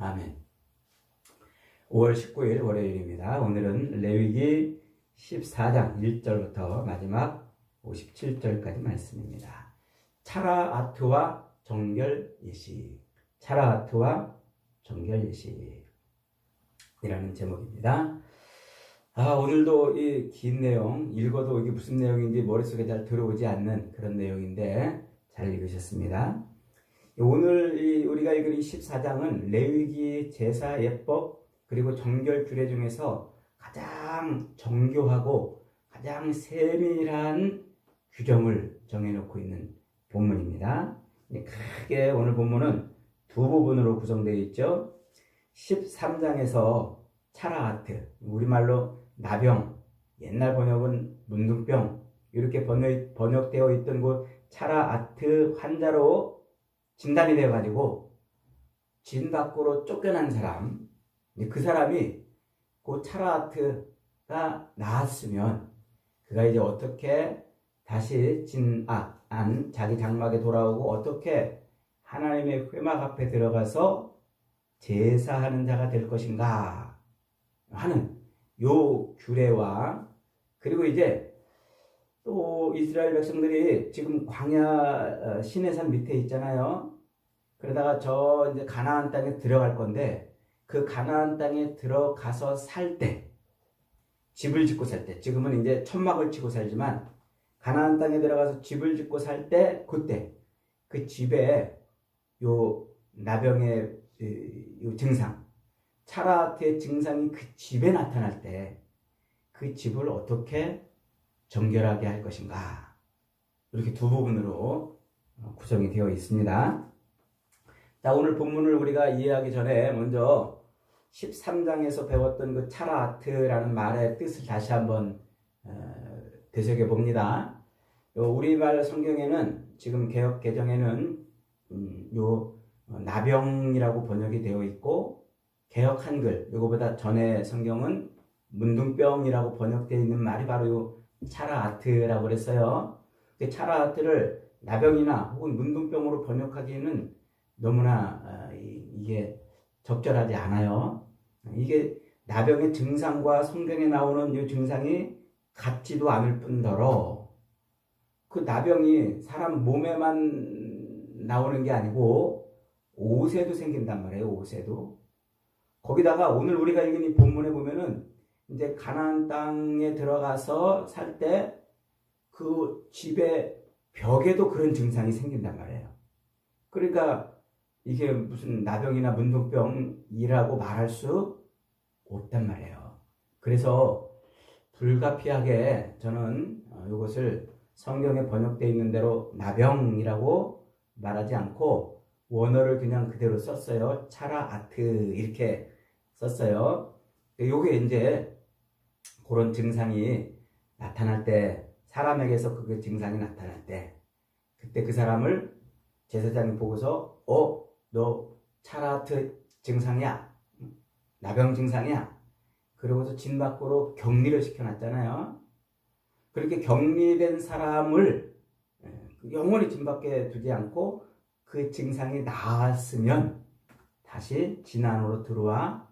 아멘. 5월 19일 월요일입니다. 오늘은 레위기 14장 1절부터 마지막 57절까지 말씀입니다. 차라아트와 정결 예식. 차라아트와 정결 예식. 이라는 제목입니다. 아, 오늘도 이 긴 내용, 읽어도 이게 무슨 내용인지 머릿속에 잘 들어오지 않는 그런 내용인데 잘 읽으셨습니다. 오늘 이 우리가 읽은 이 14장은 레위기 제사 예법 그리고 정결 규례 중에서 가장 정교하고 가장 세밀한 규정을 정해놓고 있는 본문입니다. 크게 오늘 본문은 두 부분으로 구성되어 있죠. 13장에서 차라아트, 우리말로 나병, 옛날 번역은 문둥병, 이렇게 번역, 번역되어 있던 그 차라아트 환자로 진단이 되어가지고 진 밖으로 쫓겨난 사람, 그 사람이 그 차라아트가 나았으면 그가 이제 어떻게 다시 진, 아, 안, 자기 장막에 돌아오고 어떻게 하나님의 회막 앞에 들어가서 제사하는 자가 될 것인가 하는 요 규례와 그리고 이제 또 이스라엘 백성들이 지금 광야 시내산 밑에 있잖아요. 그러다가 저 이제 가나안 땅에 들어갈 건데 그 가나안 땅에 들어가서 살 때 집을 짓고 살 때 지금은 이제 천막을 치고 살지만 가나안 땅에 들어가서 집을 짓고 살 때 그때 그 집에 요 나병의 요 증상 차라트의 증상이 그 집에 나타날 때 그 집을 어떻게 정결하게 할 것인가 이렇게 두 부분으로 구성이 되어 있습니다. 자 오늘 본문을 우리가 이해하기 전에 먼저 13장에서 배웠던 그 차라트라는 말의 뜻을 다시 한번 되새겨 봅니다. 우리말 성경에는 지금 개혁 개정에는 음, 요 나병이라고 번역이 되어 있고 개혁 한글 요거보다 전에 성경은 문둥병이라고 번역되어 있는 말이 바로 요 차라아트라고 그랬어요. 그 차라아트를 나병이나 혹은 문둥병으로 번역하기에는 너무나 아, 이게 적절하지 않아요. 이게 나병의 증상과 성경에 나오는 이 증상이 같지도 않을 뿐더러 그 나병이 사람 몸에만 나오는 게 아니고 옷에도 생긴단 말이에요. 옷에도. 거기다가 오늘 우리가 읽은 이 본문에 보면은 이제 가나안 땅에 들어가서 살 때 그 집의 벽에도 그런 증상이 생긴단 말이에요. 그러니까 이게 무슨 나병이나 문둥병이라고 말할 수 없단 말이에요. 그래서 불가피하게 저는 이것을 성경에 번역되어 있는 대로 나병이라고 말하지 않고 원어를 그냥 그대로 썼어요. 차라 아트 이렇게 썼어요. 요게 이제 그런 증상이 나타날 때 사람에게서 그 증상이 나타날 때 그때 그 사람을 제사장이 보고서 어 너 차라트 증상이야? 나병 증상이야? 그러고서 진 밖으로 격리를 시켜놨잖아요. 그렇게 격리된 사람을 영원히 진 밖에 두지 않고 그 증상이 나았으면 다시 진 안으로 들어와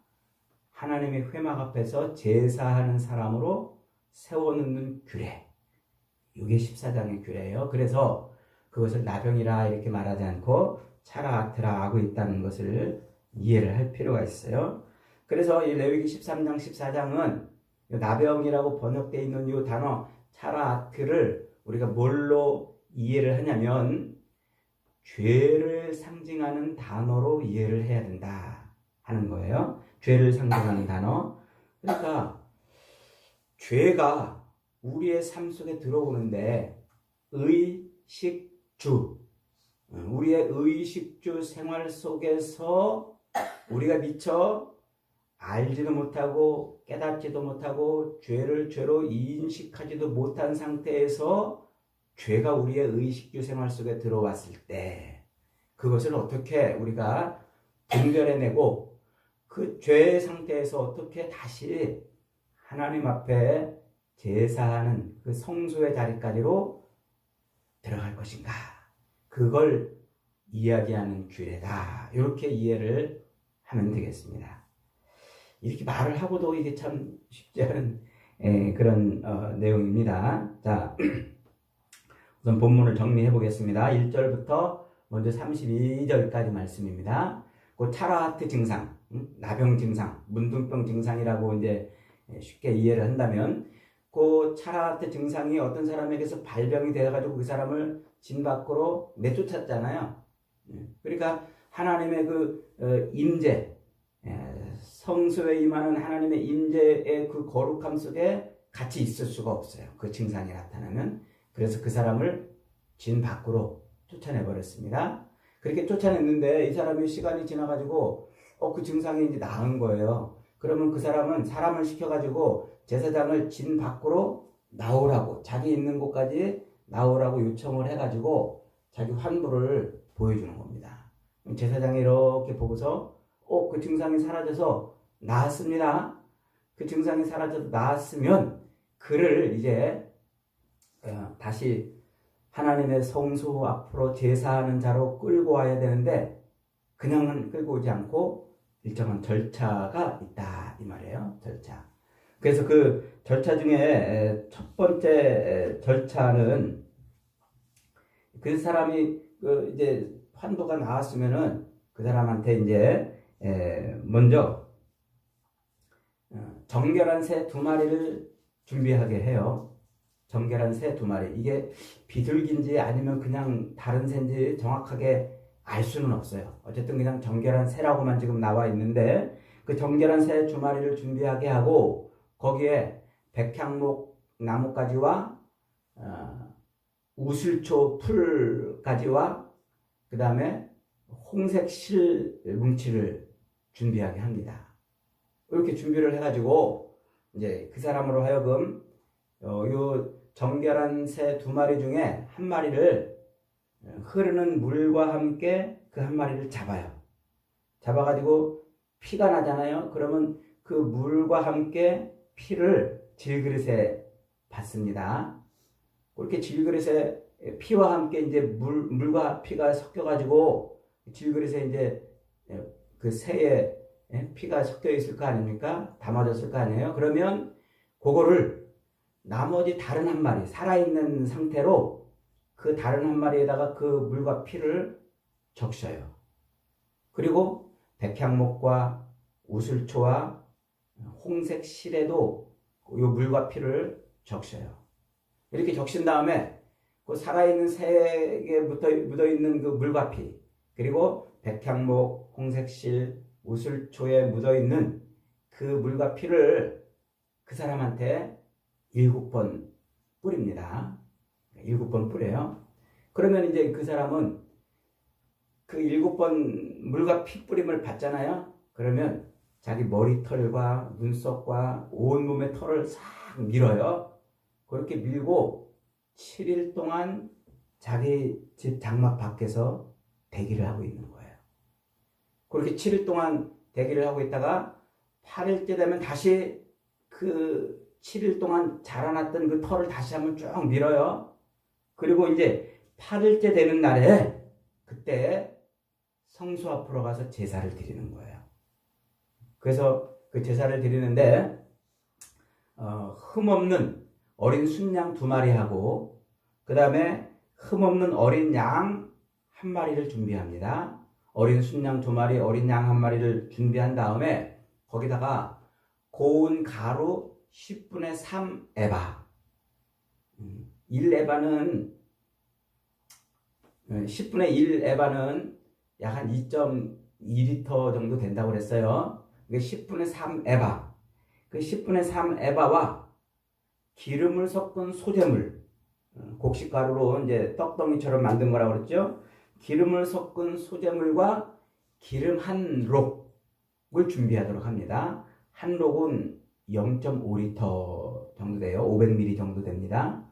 하나님의 회막 앞에서 제사하는 사람으로 세워놓는 규례. 이게 14장의 규례예요. 그래서 그것을 나병이라 이렇게 말하지 않고 차라아트라 하고 있다는 것을 이해를 할 필요가 있어요. 그래서 이 레위기 13장 14장은 나병이라고 번역되어 있는 이 단어 차라아트를 우리가 뭘로 이해를 하냐면 죄를 상징하는 단어로 이해를 해야 된다 하는 거예요. 죄를 상징하는 단어. 그러니까 죄가 우리의 삶 속에 들어오는데 의식주 우리의 의식주 생활 속에서 우리가 미처 알지도 못하고 깨닫지도 못하고 죄를 죄로 인식하지도 못한 상태에서 죄가 우리의 의식주 생활 속에 들어왔을 때 그것을 어떻게 우리가 분별해내고 그 죄의 상태에서 어떻게 다시 하나님 앞에 제사하는 그 성소의 자리까지로 들어갈 것인가? 그걸 이야기하는 규례다. 이렇게 이해를 하면 되겠습니다. 이렇게 말을 하고도 이게 참 쉽지 않은 예, 그런 어, 내용입니다. 자, 우선 본문을 정리해 보겠습니다. 1절부터 먼저 32절까지 말씀입니다. 그 차라하트 증상, 음? 나병 증상, 문둥병 증상이라고 이제 쉽게 이해를 한다면 그 차라하트 증상이 어떤 사람에게서 발병이 되어가지고 그 사람을 진 밖으로 내쫓았잖아요. 예, 그러니까 하나님의 그 어, 임재, 예, 성소에 임하는 하나님의 임재의 그 거룩함 속에 같이 있을 수가 없어요. 그 증상이 나타나면. 그래서 그 사람을 진 밖으로 쫓아내 버렸습니다. 그렇게 쫓아냈는데 이 사람이 시간이 지나가지고 어, 그 증상이 이제 나은 거예요. 그러면 그 사람은 사람을 시켜가지고 제사장을 진 밖으로 나오라고 자기 있는 곳까지 나오라고 요청을 해가지고 자기 환부를 보여주는 겁니다. 제사장이 이렇게 보고서 어, 그 증상이 사라져서 나았습니다. 그 증상이 사라져서 나았으면 그를 이제 어, 다시 하나님의 성소 앞으로 제사하는 자로 끌고 와야 되는데 그냥은 끌고 오지 않고 일정한 절차가 있다 이 말이에요. 절차. 그래서 그 절차 중에 첫 번째 절차는 그 사람이 그 이제 환부가 나왔으면은 그 사람한테 이제 먼저 어, 정결한 새 두 마리를 준비하게 해요. 정결한 새 두 마리. 이게 비둘기인지 아니면 그냥 다른 새인지 정확하게 알 수는 없어요. 어쨌든 그냥 정결한 새라고만 지금 나와 있는데 그 정결한 새 두 마리를 준비하게 하고 거기에 백향목 나뭇가지와 어, 우슬초 풀가지와 그 다음에 홍색 실 뭉치를 준비하게 합니다. 이렇게 준비를 해가지고 이제 그 사람으로 하여금 어, 요 정결한 새 두 마리 중에 한 마리를 흐르는 물과 함께 그 한 마리를 잡아요. 잡아가지고 피가 나잖아요. 그러면 그 물과 함께 피를 질그릇에 받습니다. 그렇게 질그릇에 피와 함께 이제 물, 물과 피가 섞여가지고 질그릇에 이제 그 새에 피가 섞여 있을 거 아닙니까? 담아졌을 거 아니에요? 그러면 그거를 나머지 다른 한 마리, 살아있는 상태로 그 다른 한 마리에다가 그 물과 피를 적셔요. 그리고 백향목과 우슬초와 홍색 실에도 이 물과 피를 적셔요. 이렇게 적신 다음에 그 살아있는 새에 묻어 있는 그 물과 피, 그리고 백향목, 홍색 실, 우슬초에 묻어 있는 그 물과 피를 그 사람한테 일곱 번 뿌립니다. 일곱 번 뿌려요. 그러면 이제 그 사람은 그 일곱 번 물과 피 뿌림을 받잖아요. 그러면 자기 머리털과 눈썹과 온몸의 털을 싹 밀어요. 그렇게 밀고 7일 동안 자기 집 장막 밖에서 대기를 하고 있는 거예요. 그렇게 7일 동안 대기를 하고 있다가 8일째 되면 다시 그 7일 동안 자라났던 그 털을 다시 한번 쭉 밀어요. 그리고 이제 8일째 되는 날에 그때 성수 앞으로 가서 제사를 드리는 거예요. 그래서 그 제사를 드리는데 어, 흠없는 어린 순양 두 마리하고 그 다음에 흠없는 어린 양 한 마리를 준비합니다. 어린 순양 두 마리, 어린 양 한 마리를 준비한 다음에 거기다가 고운 가루 10분의 3 에바. 1 음, 에바는 10분의 어, 1 에바는 약 한 2.2리터 정도 된다고 그랬어요. 그게 10분의 3 에바. 그 10분의 3 에바와 기름을 섞은 소재물, 어, 곡식가루로 이제 떡덩이처럼 만든 거라고 그랬죠. 기름을 섞은 소재물과 기름 한 록을 준비하도록 합니다. 한 록은 0.5리터 정도 돼요. 500ml 정도 됩니다.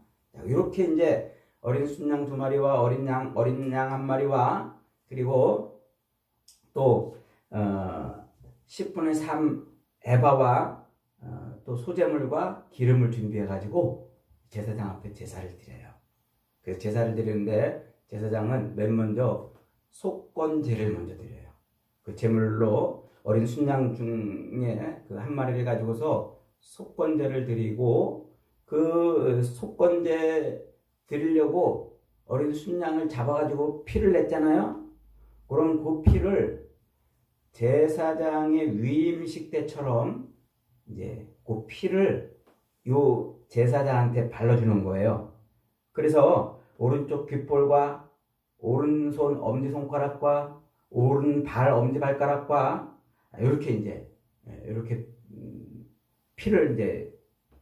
이렇게 이제 어린 순양 두 마리와 어린 양, 어린 양 한 마리와 그리고 또, 어, 10분의 3 에바와 어, 또 소재물과 기름을 준비해 가지고 제사장 앞에 제사를 드려요. 그래서 제사를 드리는데 제사장은 맨 먼저 속건제를 먼저 드려요. 그 제물로 어린 순양 중에 그 한 마리를 가지고서 속건제를 드리고 그 속건제 드리려고 어린 순양을 잡아가지고 피를 냈잖아요. 그럼 그 피를 제사장의 위임식 때처럼 이제 그 피를 요 제사장한테 발라주는 거예요. 그래서 오른쪽 귓볼과 오른손 엄지손가락과 오른발 엄지발가락과 이렇게 이제 이렇게 음, 피를 이제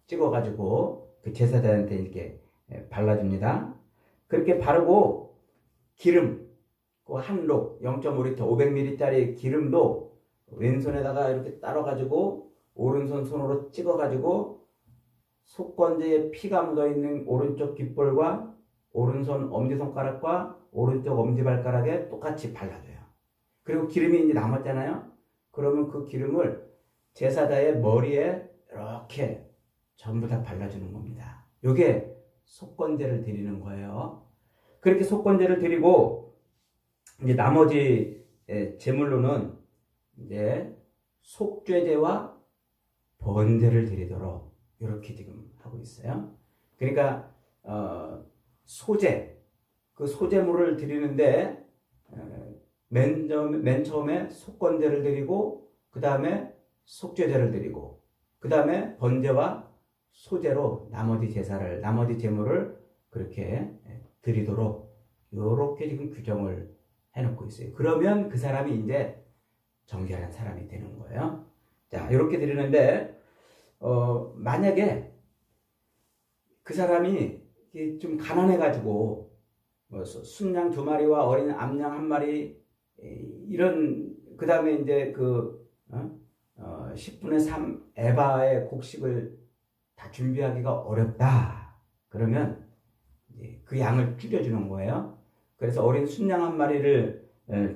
찍어가지고 그 제사장한테 이렇게 발라줍니다. 그렇게 바르고 기름 그 한록 0.5리터 500ml짜리 기름도 왼손에다가 이렇게 따라가지고 오른손 손으로 찍어가지고 속건제에 피가 묻어있는 오른쪽 귓볼과 오른손 엄지손가락과 오른쪽 엄지발가락에 똑같이 발라줘요. 그리고 기름이 이제 남았잖아요. 그러면 그 기름을 제사자의 머리에 이렇게 전부 다 발라주는 겁니다. 이게 속건제를 드리는 거예요. 그렇게 속건제를 드리고 이제 나머지 제물로는 이제 속죄제와 번제를 드리도록 이렇게 지금 하고 있어요. 그러니까 어, 소재 그 소재물을 드리는데 맨, 맨 처음에 속건제를 드리고 그 다음에 속죄제를 드리고 그 다음에 번제와 소재로 나머지 제사를 나머지 제물을 그렇게 드리도록 이렇게 지금 규정을 해놓고 있어요. 그러면 그 사람이 이제 정결한 사람이 되는 거예요. 자 이렇게 드리는데 어, 만약에 그 사람이 좀 가난해가지고 뭐 순양 두 마리와 어린 암양 한 마리 이런 그 다음에 이제 그 어? 어, 10분의 3 에바의 곡식을 다 준비하기가 어렵다. 그러면 그 양을 줄여주는 거예요. 그래서 어린 순양 한 마리를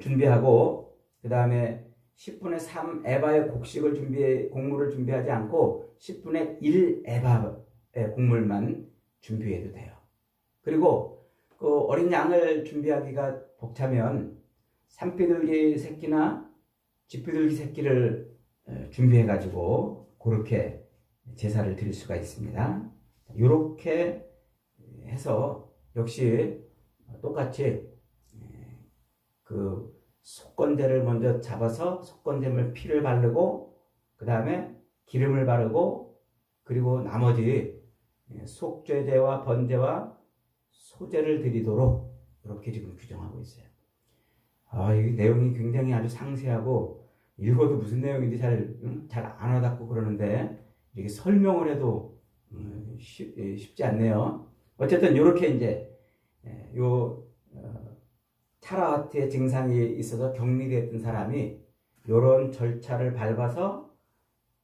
준비하고 그 다음에 10분의 3 에바의 곡식을 준비해 곡물을 준비하지 않고 10분의 1 에바의 곡물만 준비해도 돼요. 그리고 그 어린 양을 준비하기가 벅차면 산비둘기 새끼나 쥐비둘기 새끼를 준비해 가지고 그렇게 제사를 드릴 수가 있습니다. 이렇게 해서 역시 똑같이 그 속건제를 먼저 잡아서 속건제물 피를 바르고 그 다음에 기름을 바르고 그리고 나머지 속죄제와 번제와 소제를 드리도록 이렇게 지금 규정하고 있어요. 아, 이 내용이 굉장히 아주 상세하고 읽어도 무슨 내용인지 잘, 잘안 와닿고 그러는데 이렇게 설명을 해도 음, 쉽, 예, 쉽지 않네요. 어쨌든 이렇게 이제 예, 요 어, 차라와트의 증상이 있어서 격리됐던 사람이 이런 절차를 밟아서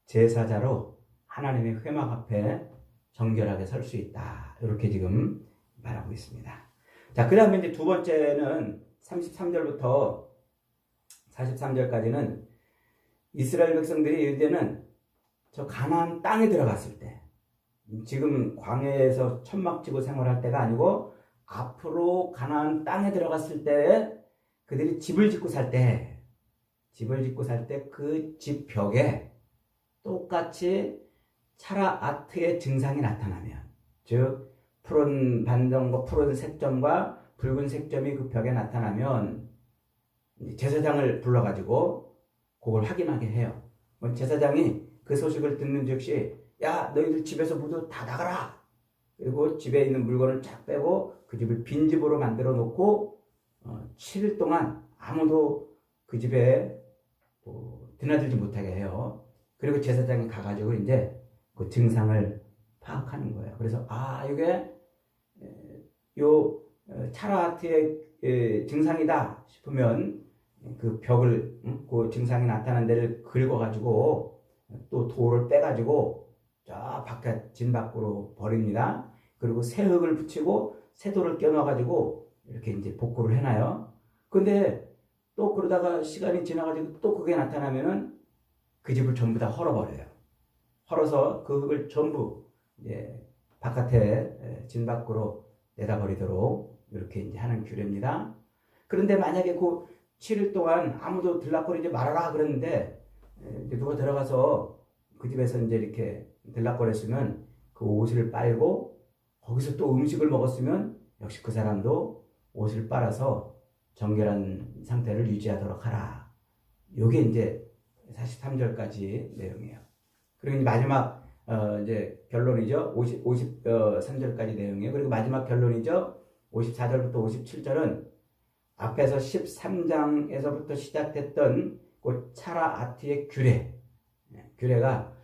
제사자로 하나님의 회막 앞에 정결하게 설 수 있다. 이렇게 지금 말하고 있습니다. 자, 그 다음에 이제 두 번째는 33절부터 43절까지는 이스라엘 백성들이 이제는 저 가나안 땅에 들어갔을 때 지금 광야에서 천막 지고 생활할 때가 아니고 앞으로 가나안 땅에 들어갔을 때 그들이 집을 짓고 살 때 집을 짓고 살 때 그 집 벽에 똑같이 차라 아트의 증상이 나타나면 즉 푸른 반점과 푸른 색점과 붉은 색점이 그 벽에 나타나면 제사장을 불러가지고 그걸 확인하게 해요. 뭐 제사장이 그 소식을 듣는 즉시 야 너희들 집에서 모두 다 나가라. 그리고 집에 있는 물건을 쫙 빼고 그 집을 빈 집으로 만들어 놓고 어, 7일 동안 아무도 그 집에 뭐 드나들지 못하게 해요. 그리고 제사장이 가가지고 이제 그 증상을 파악하는 거예요. 그래서 아 이게 요 어, 차라트의 증상이다 싶으면 그 벽을 그 증상이 나타난 데를 긁어가지고 또 돌을 빼가지고 저 바깥 진 밖으로 버립니다. 그리고 새 흙을 붙이고 새 돌을 껴넣어가지고 이렇게 이제 복구를 해놔요. 근데 또 그러다가 시간이 지나가지고 또 그게 나타나면은 그 집을 전부 다 헐어버려요. 헐어서 그 흙을 전부 이제 바깥에 진 밖으로 내다버리도록 이렇게 이제 하는 규례입니다. 그런데 만약에 그 7일 동안 아무도 들락거리지 말아라 그랬는데 누가 들어가서 그 집에서 이제 이렇게 들락거렸으면 그 옷을 빨고 거기서 또 음식을 먹었으면 역시 그 사람도 옷을 빨아서 정결한 상태를 유지하도록 하라. 요게 이제 43절까지 내용이에요. 그리고 마지막 어 이제 결론이죠. 50 53절까지 내용이에요. 그리고 마지막 결론이죠. 54절부터 57절은 앞에서 13장에서부터 시작됐던 그 차라 아트의 규례. 네, 규례가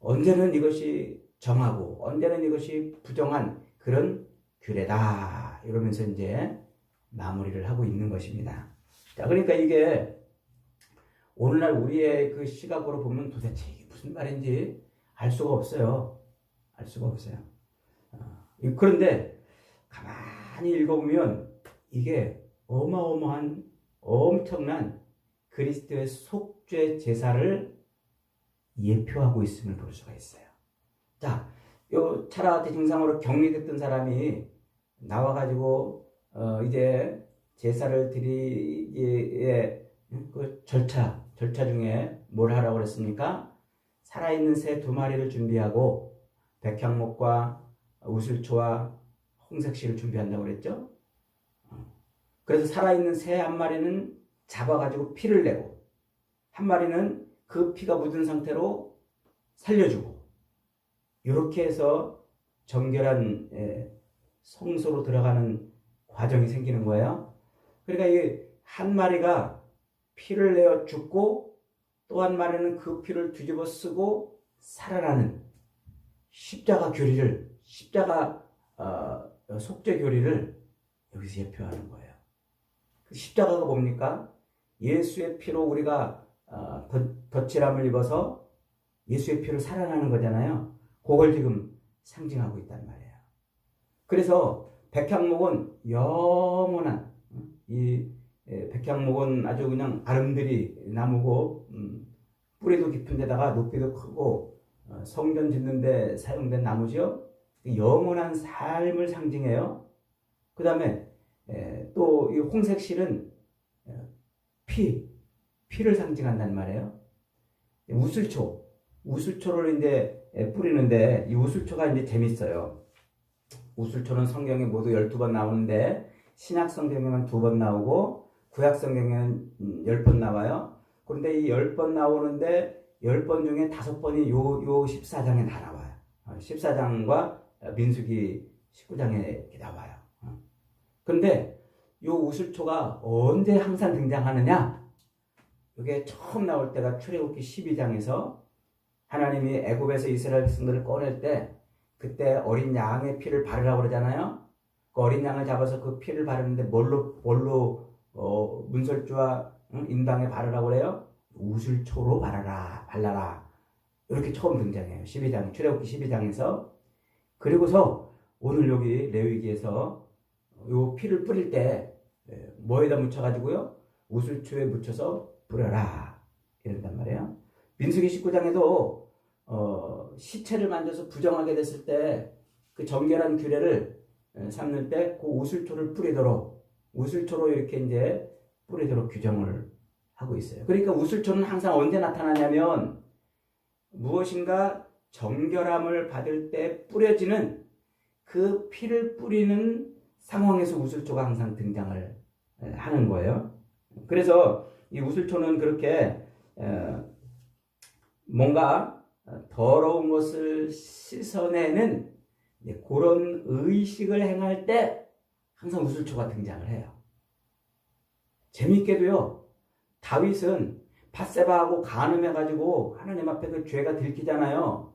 언제는 이것이 정하고 언제는 이것이 부정한 그런 규례다. 이러면서 이제 마무리를 하고 있는 것입니다. 자, 그러니까 이게 오늘날 우리의 그 시각으로 보면 도대체 이게 무슨 말인지 알 수가 없어요. 알 수가 없어요. 어, 그런데 가만히 읽어보면 이게 어마어마한 엄청난 그리스도의 속죄 제사를 예표하고 있음을 볼 수가 있어요. 자, 요 차라 대증상으로 격리됐던 사람이 나와가지고 어 이제 제사를 드리기에 그 절차 절차 중에 뭘 하라고 그랬습니까? 살아있는 새 두 마리를 준비하고 백향목과 우슬초와 홍색실을 준비한다고 그랬죠. 그래서 살아있는 새 한 마리는 잡아가지고 피를 내고 한 마리는 그 피가 묻은 상태로 살려주고 이렇게 해서 정결한 예, 성소로 들어가는 과정이 생기는 거예요. 그러니까 이 한 마리가 피를 내어 죽고 또 한 마리는 그 피를 뒤집어 쓰고 살아나는 십자가 교리를 십자가 어, 속죄 교리를 여기서 예표하는 거예요. 그 십자가가 뭡니까? 예수의 피로 우리가 어, 덧칠함을 입어서 예수의 피로 살아나는 거잖아요. 그걸 지금 상징하고 있단 말이에요. 그래서 백향목은 영원한 이 예, 백향목은 아주 그냥 아름드리 나무고 음, 뿌리도 깊은 데다가 높이도 크고 어, 성전 짓는데 사용된 나무죠. 영원한 삶을 상징해요. 그 다음에 예, 또이 홍색 실은 예, 피, 피를 상징한단 말이에요. 우슬초, 우슬초를 이제 뿌리는데 이 우슬초가 이제 재밌어요. 우슬초는 성경에 모두 12번 나오는데 신약 성경에만 두 번 나오고 구약 성경에는 10번 나와요. 그런데 이 10번 나오는데 10번 중에 5번이 요, 요 14장에 다 나와요. 14장과 민수기 19장에 나와요. 그런데 요 우슬초가 언제 항상 등장하느냐? 이게 처음 나올 때가 출애굽기 12장에서 하나님이 애굽에서 이스라엘 백성들을 꺼낼 때 그때 어린 양의 피를 바르라고 그러잖아요. 그 어린 양을 잡아서 그 피를 바르는데 뭘로 뭘로 어, 문설주와 응? 인방에 바르라고 그래요? 우슬초로 바라라 발라라 이렇게 처음 등장해요. 12장 출애굽기 12장에서 그리고서 오늘 여기 레위기에서 요 피를 뿌릴 때 예, 뭐에다 묻혀가지고요 우슬초에 묻혀서 뿌려라 이런단 말이에요. 민수기 19장에도 어, 시체를 만져서 부정하게 됐을 때 그 정결한 규례를 예, 삼는 때 그 우슬초를 뿌리도록 우슬초로 이렇게 이제 뿌리도록 규정을 하고 있어요. 그러니까 우슬초는 항상 언제 나타나냐면 무엇인가 정결함을 받을 때 뿌려지는 그 피를 뿌리는 상황에서 우슬초가 항상 등장을 예, 하는 거예요. 그래서 이 우슬초는 그렇게 어, 뭔가 더러운 것을 씻어내는 그런 의식을 행할 때 항상 우슬초가 등장을 해요. 재밌게도요. 다윗은 바세바하고 간음해가지고 하나님 앞에 그 죄가 들키잖아요.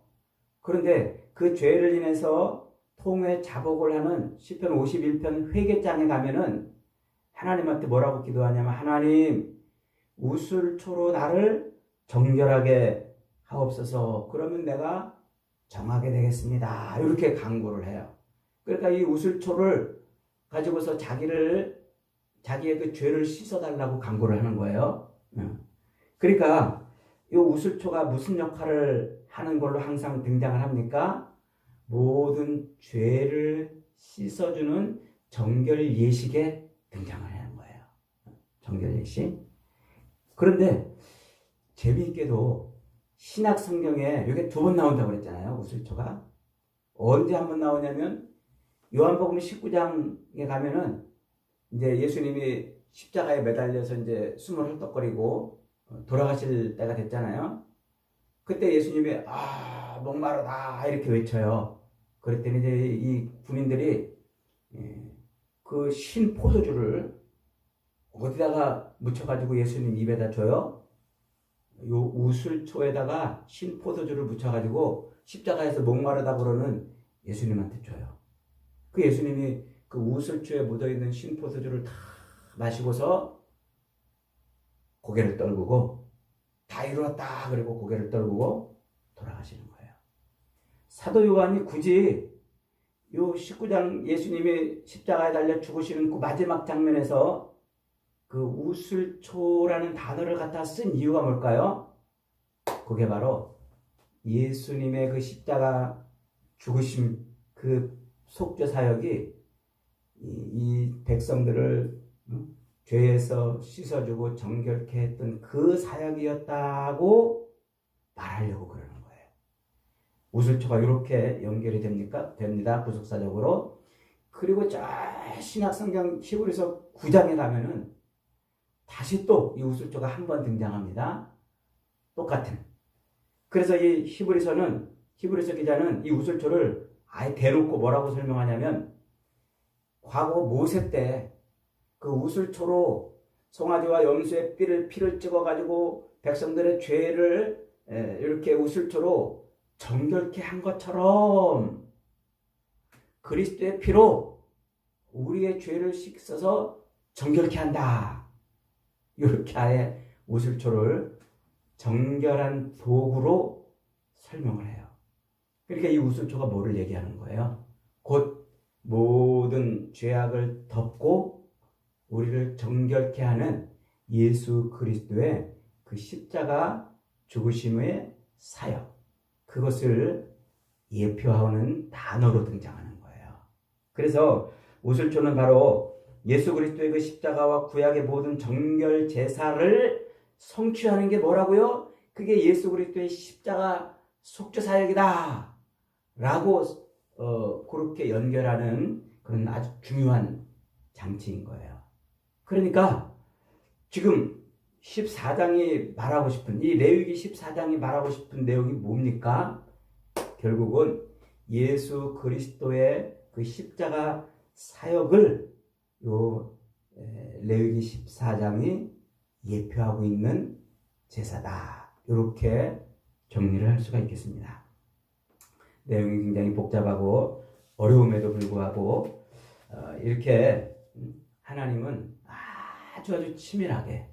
그런데 그 죄를 인해서 통회 자복을 하는 시편 51편 회개장에 가면은 하나님한테 뭐라고 기도하냐면 하나님 우슬초로 나를 정결하게 하옵소서. 그러면 내가 정하게 되겠습니다. 이렇게 강구를 해요. 그러니까 이 우슬초를 가지고서 자기를 자기의 그 죄를 씻어달라고 강구를 하는 거예요. 그러니까 이 우슬초가 무슨 역할을 하는 걸로 항상 등장을 합니까? 모든 죄를 씻어주는 정결 예식에 등장을 하는 거예요. 정결 예식. 그런데 재미있게도 신약 성경에 이게 두 번 나온다고 그랬잖아요. 우슬초가. 언제 한 번 나오냐면 요한복음 19장에 가면은 이제 예수님이 십자가에 매달려서 이제 숨을 헐떡거리고 돌아가실 때가 됐잖아요. 그때 예수님이 아 목마르다 이렇게 외쳐요. 그랬더니 이제 이 군인들이 예, 그신 포도주를 어디다가 묻혀가지고 예수님 입에다 줘요? 요 우슬초에다가 신 포도주를 묻혀가지고 십자가에서 목마르다 그러는 예수님한테 줘요. 그 예수님이 그 우슬초에 묻어있는 신 포도주를 다 마시고서 고개를 떨구고 다 이루었다 그리고 고개를 떨구고 돌아가시는 거예요. 사도 요한이 굳이 요 19장 예수님이 십자가에 달려 죽으시는 그 마지막 장면에서 그 우슬초라는 단어를 갖다 쓴 이유가 뭘까요? 그게 바로 예수님의 그 십자가 죽으심 그 속죄 사역이 이, 이 백성들을 죄에서 씻어주고 정결케 했던 그 사역이었다고 말하려고 그러는 거예요. 우슬초가 이렇게 연결이 됩니까? 됩니다. 구속사적으로. 그리고 저 신약성경 히브리서 9장에 가면은 다시 또 이 우슬초가 한 번 등장합니다. 똑같은. 그래서 이 히브리서는 히브리서 기자는 이 우슬초를 아예 대놓고 뭐라고 설명하냐면 과거 모세 때 그 우슬초로 송아지와 염소의 삐를 피를 찍어 가지고 백성들의 죄를 이렇게 우슬초로 정결케 한 것처럼 그리스도의 피로 우리의 죄를 씻어서 정결케 한다. 이렇게 아예 우슬초를 정결한 도구로 설명을 해요. 그러니까 이 우슬초가 뭐를 얘기하는 거예요? 곧 모든 죄악을 덮고 우리를 정결케 하는 예수 그리스도의 그 십자가 죽으심의 사역. 그것을 예표하는 단어로 등장하는 거예요. 그래서 우슬초는 바로 예수 그리스도의 그 십자가와 구약의 모든 정결 제사를 성취하는 게 뭐라고요? 그게 예수 그리스도의 십자가 속죄 사역이다. 라고 어, 그렇게 연결하는 그런 아주 중요한 장치인 거예요. 그러니까 지금 14장이 말하고 싶은 이 레위기 14장이 말하고 싶은 내용이 뭡니까? 결국은 예수 그리스도의 그 십자가 사역을 요 레위기 14장이 예표하고 있는 제사다. 이렇게 정리를 할 수가 있겠습니다. 내용이 굉장히 복잡하고 어려움에도 불구하고 어, 이렇게 하나님은 아주 아주 치밀하게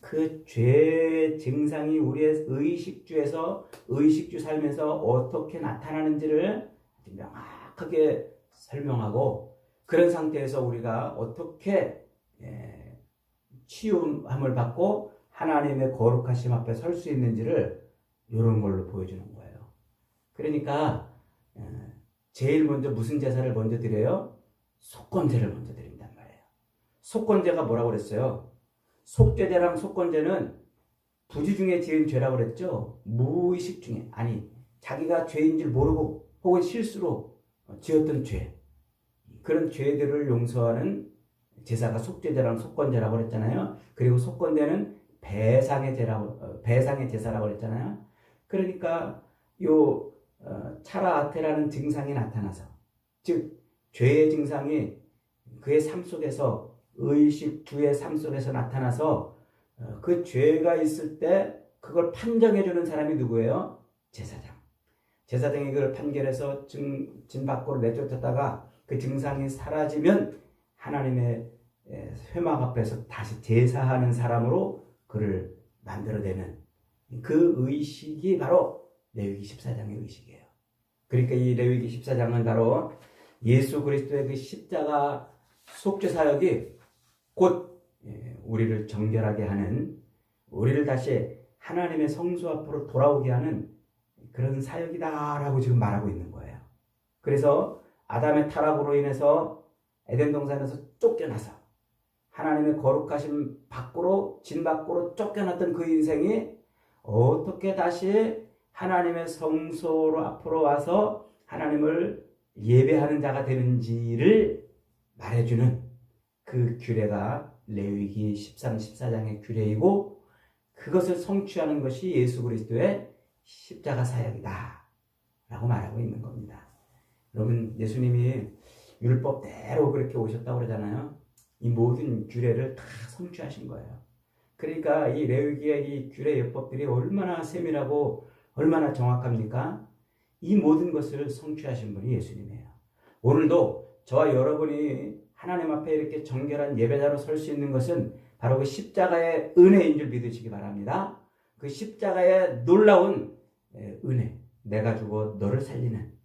그 죄 증상이 우리의 의식주에서 의식주 삶에서 어떻게 나타나는지를 명확하게 설명하고 그런 상태에서 우리가 어떻게 예, 치유함을 받고 하나님의 거룩하심 앞에 설 수 있는지를 이런 걸로 보여주는 거예요. 그러니까 예, 제일 먼저 무슨 제사를 먼저 드려요? 속건제를 먼저 드린단 말이에요. 속건제가 뭐라고 그랬어요? 속죄제랑 속건제는 부지 중에 지은 죄라고 그랬죠. 무의식 중에 아니 자기가 죄인 줄 모르고 혹은 실수로 지었던 죄 그런 죄들을 용서하는 제사가 속죄제랑 속건제라고 그랬잖아요. 그리고 속건제는 배상의 제라고 배상의 제사라고 그랬잖아요. 그러니까 요 어, 차라아테라는 증상이 나타나서 즉 죄의 증상이 그의 삶 속에서 의식 주의 삶 속에서 나타나서 어, 그 죄가 있을 때 그걸 판정해 주는 사람이 누구예요? 제사장. 제사장이 그걸 판결해서 증, 진 밖으로 내쫓았다가 그 증상이 사라지면 하나님의 회막 앞에서 다시 제사하는 사람으로 그를 만들어내는 그 의식이 바로 레위기 14장의 의식이에요. 그러니까 이 레위기 14장은 바로 예수 그리스도의 그 십자가 속죄 사역이 곧 우리를 정결하게 하는 우리를 다시 하나님의 성수 앞으로 돌아오게 하는 그런 사역이다라고 지금 말하고 있는 거예요. 그래서 아담의 타락으로 인해서 에덴 동산에서 쫓겨나서 하나님의 거룩하신 밖으로 진 밖으로 쫓겨났던 그 인생이 어떻게 다시 하나님의 성소로 앞으로 와서 하나님을 예배하는 자가 되는지를 말해주는 그 규례가 레위기 13, 14장의 규례이고 그것을 성취하는 것이 예수 그리스도의 십자가 사역이다. 라고 말하고 있는 겁니다. 여러분, 예수님이 율법대로 그렇게 오셨다고 그러잖아요. 이 모든 규례를 다 성취하신 거예요. 그러니까 이 레위기의 이 규례 예법들이 얼마나 세밀하고 얼마나 정확합니까? 이 모든 것을 성취하신 분이 예수님이에요. 오늘도 저와 여러분이 하나님 앞에 이렇게 정결한 예배자로 설 수 있는 것은 바로 그 십자가의 은혜인 줄 믿으시기 바랍니다. 그 십자가의 놀라운 은혜, 내가 죽어 너를 살리는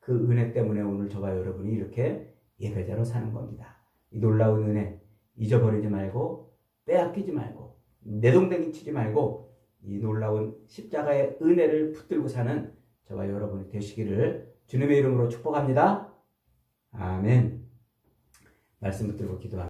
그 은혜 때문에 오늘 저와 여러분이 이렇게 예배자로 사는 겁니다. 이 놀라운 은혜 잊어버리지 말고 빼앗기지 말고 내동댕이 치지 말고 이 놀라운 십자가의 은혜를 붙들고 사는 저와 여러분이 되시기를 주님의 이름으로 축복합니다. 아멘. 말씀 붙들고 기도합니다.